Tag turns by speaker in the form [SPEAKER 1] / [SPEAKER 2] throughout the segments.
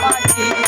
[SPEAKER 1] পাখি।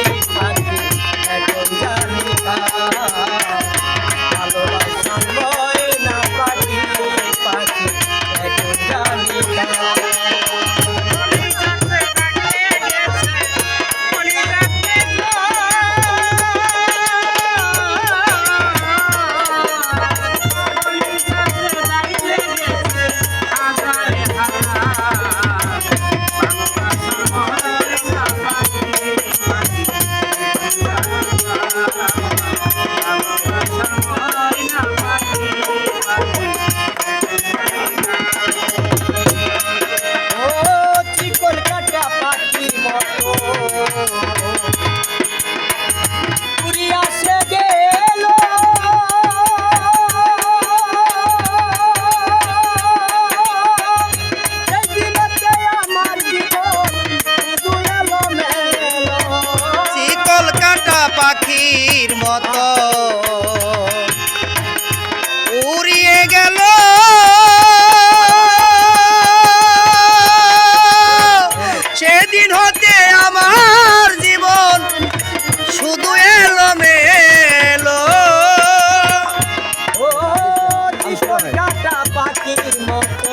[SPEAKER 1] পাখির মতো। উড়িয়ে গেল। সেদিন হতে আমার জীবন শুধু এলো মেলো পাখির মতো।